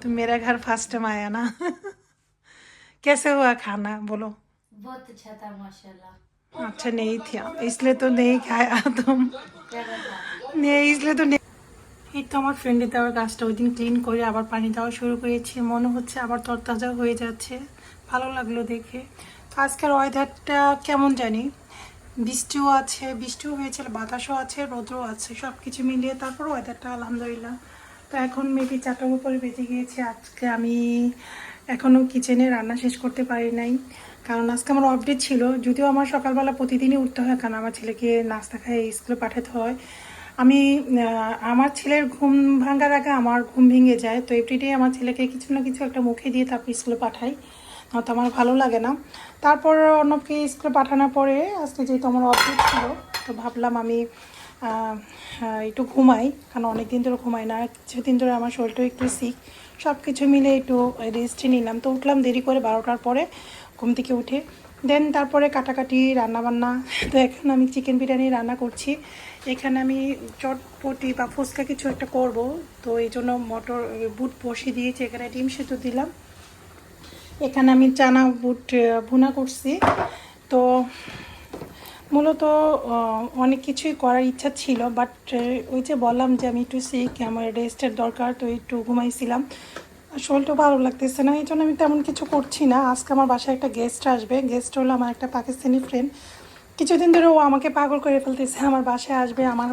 तो मेरा घर फर्स्ट में आया ना कैसे हुआ खाना बोलो बहुत अच्छा था माशाल्लाह अच्छा नहीं था इसलिए तो नहीं खाया तुम प्यारा था নেই इसलिए তো নেই এই তো আমার ফ্রেন্ডের দেওয়ার গাছটা ওই দিন ক্লিন করে আবার পানি দেওয়া শুরু করেছি মনে হচ্ছে আবার তরতাজা হয়ে যাচ্ছে ভালো লাগলো দেখে তো আজকের ওয়েদারটা কেমন জানি বৃষ্টিও আছে, বৃষ্টিও হয়েছিল, বাতাসও আছে, রোদও আছে সব কিছু মিলিয়ে তারপর ওয়েদারটা আলহামদুলিল্লাহ। তো এখন মেবি চারটার উপরে বেজে গিয়েছে, আজকে আমি এখনও কিচেনে রান্না শেষ করতে পারি নাই। কারণ আজকে আমার আপডেট ছিল, যদিও আমার সকালবেলা প্রতিদিনই উঠতে হয়, কারণ আমার ছেলেকে নাস্তা খাইয়ে স্কুলে পাঠাতে হয়। আমি আমার ছেলের ঘুম ভাঙার আগে আমার ঘুম ভেঙে যায়, তো এভরিডে আমার ছেলেকে কিছু না কিছু একটা মুখে দিয়ে তারপর স্কুলে পাঠাই। নয়তো আমার ভালো লাগে না। তারপর অন্যকে স্কুলে পাঠানোর পরে, আজকে যেহেতু আমার অফিস ছিল, তো ভাবলাম আমি একটু ঘুমাই, কারণ অনেক দিন ধরে ঘুমাই না, কিছুদিন ধরে আমার শরীরটাও একটু সিক সব কিছু মিলে একটু রেস্টে নিলাম। তো উঠলাম দেরি করে বারোটার পরে ঘুম থেকে উঠে। দেন তারপরে কাটাকাটি, রান্নাবান্না। তো এখন আমি চিকেন বিরিয়ানি রান্না করছি। এখানে আমি চটপটি বা ফুচকা কিছু একটা করব। তো এই জন্য মটর, বুট বসিয়ে দিয়েছি। এখানে ডিম সেদ্ধ দিলাম। এখানে আমি চানা বুট ভুনা করছি। তো মূলত অনেক কিছুই করার ইচ্ছা ছিল বাট ওই যে বললাম যে আমি একটু সিক আমার রেস্টের দরকার, তো একটু ঘুমাইছিলাম। শরীরটা ভালো লাগতেছে না এই জন্য আমি তেমন কিছু করছি না। আজকে আমার বাসায় একটা গেস্ট আসবে। গেস্ট হলো আমার একটা পাকিস্তানি ফ্রেন্ড কিছুদিন ধরে ও আমাকে পাগল করে ফেলতেছে, আমার বাসায় আসবে, আমার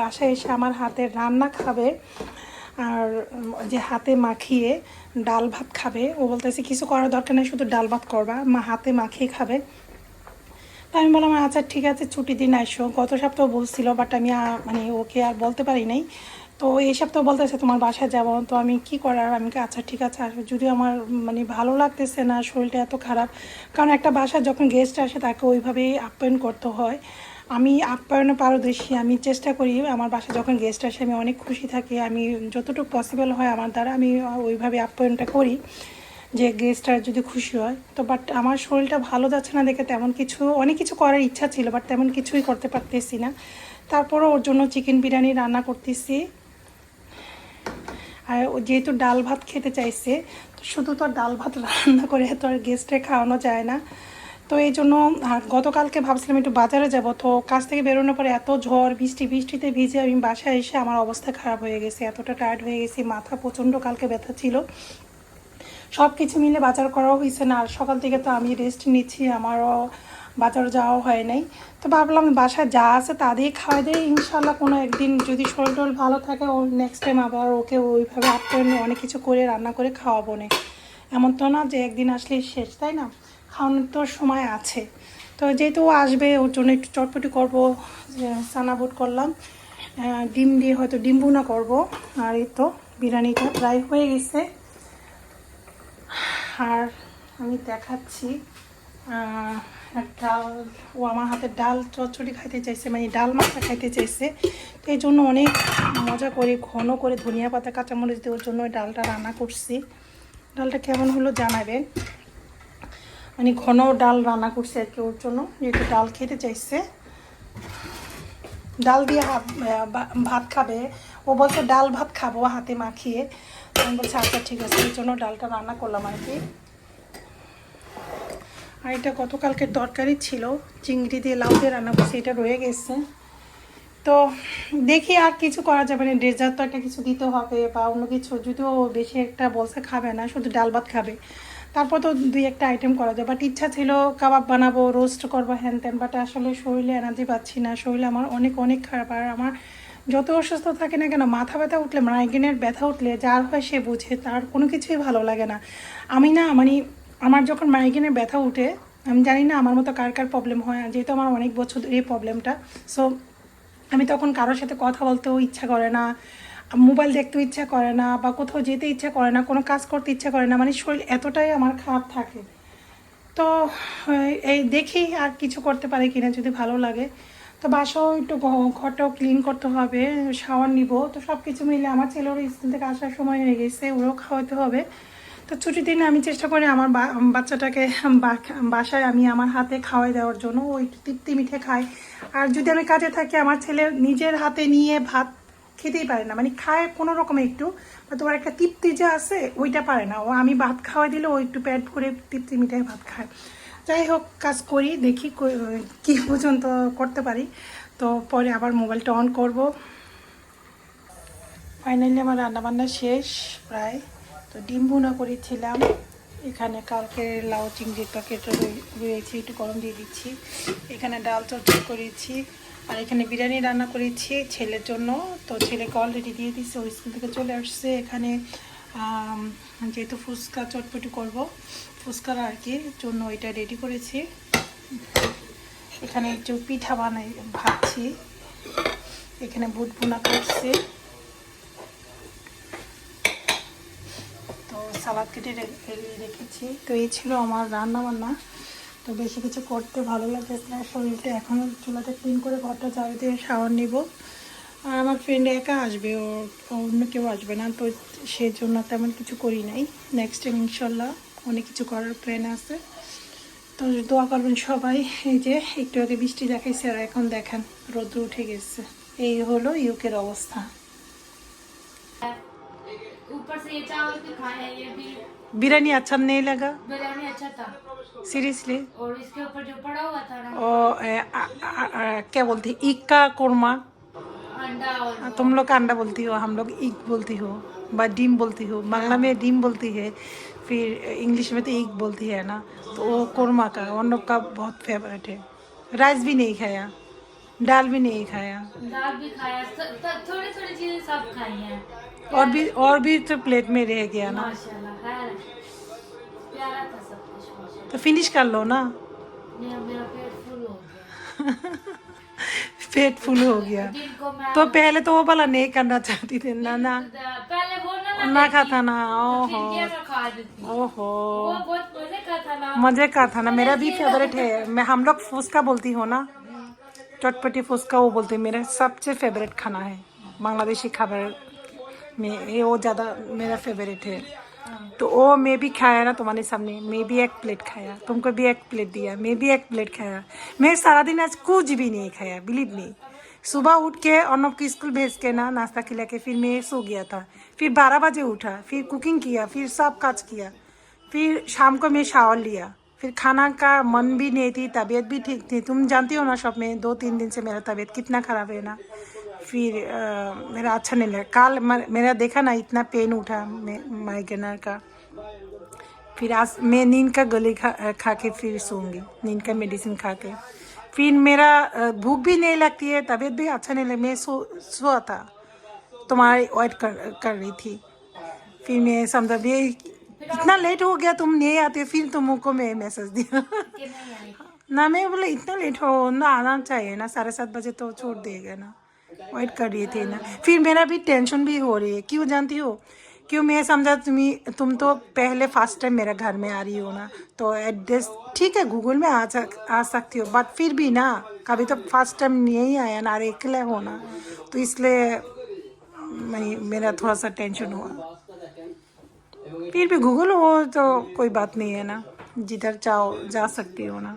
বাসায় এসে আমার হাতের রান্না খাবে। আর যে হাতে মাখিয়ে ডাল ভাত খাবে, ও বলতেছে কিছু করার দরকার নেই, শুধু ডাল ভাত করবা। মা হাতে মাখিয়ে খাবে। তো আমি বললাম আচ্ছা ঠিক আছে, ছুটি দিন আসো গত সপ্তাহ বলছিল বাট আমি মানে ওকে আর বলতে পারি নাই। তো এই সপ্তাহ বলতেছে, তোমার বাসায় যাব। তো আমি কি করার? আমি আচ্ছা ঠিক আছে। আসবে যদি আমার মানে ভালো লাগতেছে না, শরীরটা এত খারাপ, কারণ একটা বাসায় যখন গেস্ট আসে, তাকে ওইভাবেই আপ্যায়ন করতে হয়। আমি আপ্যায়নে পারদর্শী, আমি চেষ্টা করি আমার বাসায় যখন গেস্ট আসে, আমি অনেক খুশি থাকি, আমি যতটুকু পসিবল হয় আমার দ্বারা আমি ওইভাবে আপ্যায়নটা করি যে গেস্টরা যদি খুশি হয়। তো বাট আমার শরীরটা ভালো যাচ্ছে না দেখে তেমন কিছু, অনেক কিছু করার ইচ্ছা ছিল বাট তেমন কিছুই করতে পারতেছি না। তারপরও ওর জন্য চিকেন বিরিয়ানি রান্না করতেছি। আর যেহেতু ডাল ভাত খেতে চাইছে, তো শুধু তো ডাল ভাত রান্না করে তো আর গেস্টে খাওয়ানো যায় না। তো এই জন্য গতকালকে ভাবছিলাম একটু বাজারে যাব, তো কাজ থেকে বেরোনোর পরে এত ঝড়, বৃষ্টি, বৃষ্টিতে ভিজে আমি বাসায় এসে আমার অবস্থা খারাপ হয়ে গেছে, এতটা টায়ার্ড হয়ে গেছি, মাথা প্রচণ্ড কালকে ব্যথা ছিল। সব কিছু মিলে বাজার করাও হয়েছে না, আর সকাল থেকে তো আমি রেস্ট নিচ্ছি, আমারও বাজার যাওয়া হয় নাই। তো ভাবলাম বাসায় যা আছে তা দিয়ে খাওয়া দিয়ে ইনশাল্লাহ কোনো একদিন যদি শরীর টরীর ভালো থাকে, ও নেক্সট টাইম আবার ওকে ওইভাবে আপ্যায়ন অনেক কিছু করে, রান্না করে খাওয়াবো না। এমন তো না যে একদিন আসলে শেষ, তাই না? খাওয়ানোর তো সময় আছে। তো যেহেতু ও আসবে, ওর জন্য একটু চটপটি করব সানা বুট করলাম। ডিম দিয়ে হয়তো ডিম ভুনা করব। আর এই তো বিরিয়ানিটা প্রায় হয়ে গেছে। আর আমি দেখাচ্ছি ডাল ও আমার হাতে ডাল চচ্চড়ি খাইতে চাইছে মানে ডাল মাথা খাইতে চাইছে। তো এই জন্য অনেক মজা করে, ঘন করে ধনিয়া পাতা, কাঁচামরিচ দেওয়ার জন্য ডালটা রান্না করছি। ডালটা কেমন হলো জানাবেন। মানে ঘন ডাল রান্না করছে আর কি ওর জন্য, যেহেতু ডাল খেতে চাইছে। ডাল দিয়ে ভাত খাবে। ও বলছে, ডাল ভাত খাব হাতে মাখিয়ে। আমি বলছি আচ্ছা ঠিক আছে। এই জন্য ডালটা রান্না করলাম আর কি। আর এটা গতকালকে তরকারি ছিল, চিংড়ি দিয়ে লাউ দিয়ে রান্না করছি, এটা রয়ে গেছে। তো দেখি আর কিছু করা যাবে না, ডেজার্ট তো একটা কিছু দিতে হবে বা অন্য কিছু, যদিও বেশি একটা বলছে খাবে না, শুধু ডাল ভাত খাবে। তারপর তো দুই একটা আইটেম করা যায়। বাট ইচ্ছা ছিল কাবাব বানাবো রোস্ট করব, হ্যান ত্যান। বাট আসলে শরীরে এনার্জি পাচ্ছি না। শরীরে আমার অনেক অনেক খারাপ। আর আমার যত অসুস্থ থাকে না কেন, মাথা ব্যথা উঠলে মাইগ্রেনের ব্যথা উঠলে, যার হয় সে বুঝে, তার কোনো কিছুই ভালো লাগে না। আমি না মানে আমার যখন মাইগ্রেনের ব্যথা উঠে, আমি জানি না আমার মতো কার কার প্রবলেম হয়। যেহেতু আমার অনেক বছর ধরে এই প্রবলেমটা সো আমি তখন কারোর সাথে কথা বলতেও ইচ্ছা করে না। মোবাইল দেখতে ইচ্ছা করে না বা কোথাও যেতে ইচ্ছা করে না, কোনো কাজ করতে ইচ্ছা করে না মানে শরীর এতটাই আমার খারাপ থাকে। তো এই- দেখি আর কিছু করতে পারি কিনা যদি ভালো লাগে। তো বাসাও একটু ঘরটাও ক্লিন করতে হবে শাওয়ার নিব। তো সব কিছু মিলে আমার ছেলেরও স্কুল থেকে আসার সময় হয়ে গেছে, ওরও খাওয়াতে হবে। তো ছুটির দিনে আমি চেষ্টা করি আমার বাচ্চাটাকে বাসায় আমি আমার হাতে খাওয়াই দেওয়ার জন্য। ওই তৃপ্তি মিঠে খাই আর যদি আমি কাজে থাকি, আমার ছেলে নিজের হাতে নিয়ে ভাত খেতেই পারে না। মানে খায় কোনো রকমে একটু, বা তোমার একটা তৃপ্তি যে আছে, ওইটা পারে না। ও আমি ভাত খাওয়াই দিলে ও একটু পেট ভরে তৃপ্তি মিঠাই ভাত খায়। যাই হোক, কাজ করি, দেখি কি পর্যন্ত করতে পারি। তো পরে আবার মোবাইলটা অন করব। ফাইনালি আমার রান্নাবান্না শেষ প্রায়। তো ডিম ভুনা করেছিলাম। এখানে কালকে লাউ চিংড়ির প্যাকেট রয়েছে, একটু গরম দিয়ে দিচ্ছি। এখানে ডাল চচ্চড়ি করেছি। আর এখানে বিরিয়ানি রান্না করেছি ছেলের জন্য। তো ছেলেকে অলরেডি দিয়ে দিচ্ছে ওই স্কুল থেকে চলে আসছে। এখানে যেহেতু ফুচকা চটপটি করব, ফুচকার আর কি, জন্য এটা রেডি করেছি। এখানে একটু পিঠা বানাই ভাবছি এখানে বুট ভুনা করছি। তো সালাদ কেটে রেখেছি। তো এই ছিল আমার রান্না বান্না তো বেশি কিছু করতে ভালো লাগে না। শরীরটা এখনও চুলাতে ক্লিন করে ঘরটা ঝাড়ু দিয়ে শাওয়ার নিব। আর আমার ফ্রেন্ড একা আসবে, ও অন্য কেউ আসবে না, তো সেই জন্য তেমন কিছু করি নাই। নেক্সট টাইম ইনশাল্লাহ অনেক কিছু করার প্ল্যান আছে। তো দোয়া করবেন সবাই, এই যে একটু আগে বৃষ্টি দেখাইছে আর এখন দেখেন রোদ্র উঠে গেছে। এই হলো ইউকের অবস্থা। ऊपर से ये चावल भी खाए हैं ये भी बिरयानी अच्छा नहीं लगा? बिरयानी अच्छा था। सीरियसली और इसके ऊपर जो पड़ा हुआ था ना आ, आ, आ, क्या बोलती? है ईक का कोरमा अंडा तुम लोग अंडा बोलती हो हम लोग ईक बोलती हो बा डीम बोलती हो बांग्ला में डीम बोलती है फिर इंग्लिश में तो ईक बोलती है ना तो वो कोरमा का उन लोग का बहुत फेवरेट है। राइस भी नहीं खाया। दाल भी नहीं खाया। दाल भी खाया थोड़ी थोड़ी चीज़ें सब खाई हैं। और भी और भी तो प्लेट में रह गया ना। प्यारा था सब कुछ तो फिनिश कर लो ना। मेरा मेरा पेट फुल हो गया। पेट फुल हो गया। तो पहले तो वो वाला नहीं करना चाहती थी ना ना। पहले वो ना ना खाता ना तो फिर ओहो। ये मैं खा देती। ओहो। मज़े का था ना। मज़े का था ना मेरा भी फेवरेट है। मैं हम लोग फुसका बोलती हूँ ना चटपटी फुसका, वो बोलते मेरा सबसे फेवरेट खाना है। बांग्लादेशी खाबर में ये वो ज़्यादा मेरा फेवरेट है। तो वो मैं भी खाया ना तुम्हारे सामने, मैं भी एक प्लेट खाया। तुमको भी एक प्लेट दिया, मैं भी एक प्लेट खाया। मैं सारा दिन आज कुछ भी नहीं खाया बिलीव नहीं सुबह उठ के अर्नब को स्कूल भेज के ना नाश्ता खिला के फिर मैं सो गया था। फिर बारह बजे उठा, फिर कुकिंग किया, फिर सब काज किया। फिर शाम को मैं शावर लिया। फिर खाना का मन भी नहीं थी तबीयत भी ठीक थी। तुम जानती हो ना शॉप में दो तीन दिन से मेरा तबीयत कितना ख़राब है ना। फिर अ, मेरा अच्छा नहीं लगा। कल मेरा देखा ना इतना पेन उठा माइग्रेनर का। फिर आज मैं नींद का गोली खा खा के फिर सोऊँगी नींद का मेडिसिन खा के फिर मेरा भूख भी नहीं लगती है तबीयत भी अच्छा नहीं लगा। मैं सो सोआ था तुम्हारी वेट कर कर रही थी। फिर मैं समझा ये इतना लेट हो गया, तुम नहीं आते, फिर तुमको मैं मैसेज दिया। ना, मैं बोला, इतना लेट हो, ना आना चाहिए ना, साढ़े सात बजे तो छोड़ देगा ना। वेट कर रही थी ना। फिर मेरा भी टेंशन भी हो रही है। क्यों जानती हो? क्यों मैं समझा तुम्हें, तुम तो पहले फ़र्स्ट टाइम मेरे घर में आ रही हो ना। तो एड्रेस ठीक है गूगल में आ सक, आ सकती हो बट फिर भी ना, कभी तो फ़र्स्ट टाइम नहीं आया ना, अरे अकेले हो ना। तो इसलिए मेरा थोड़ा सा टेंशन हुआ। फिर भी गूगल हो तो कोई बात नहीं है ना। जिधर चाहो जा सकती हो ना।